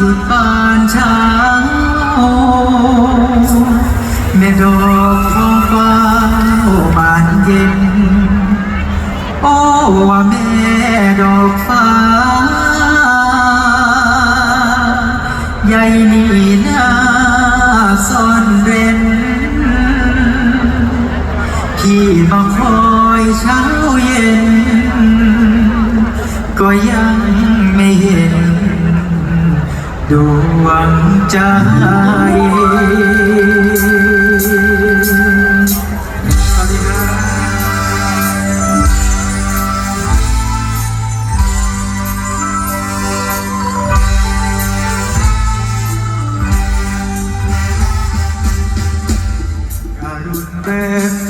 บุตรปานเช้าแม่ดอกท้องฟ้าบานเย็น โอ้ว่าแม่ดอกฟ้า ใหญ่นี่นาซ่อนเร้นพี่มาคอยเช้าเย็น ก็ยัง ดวงใจส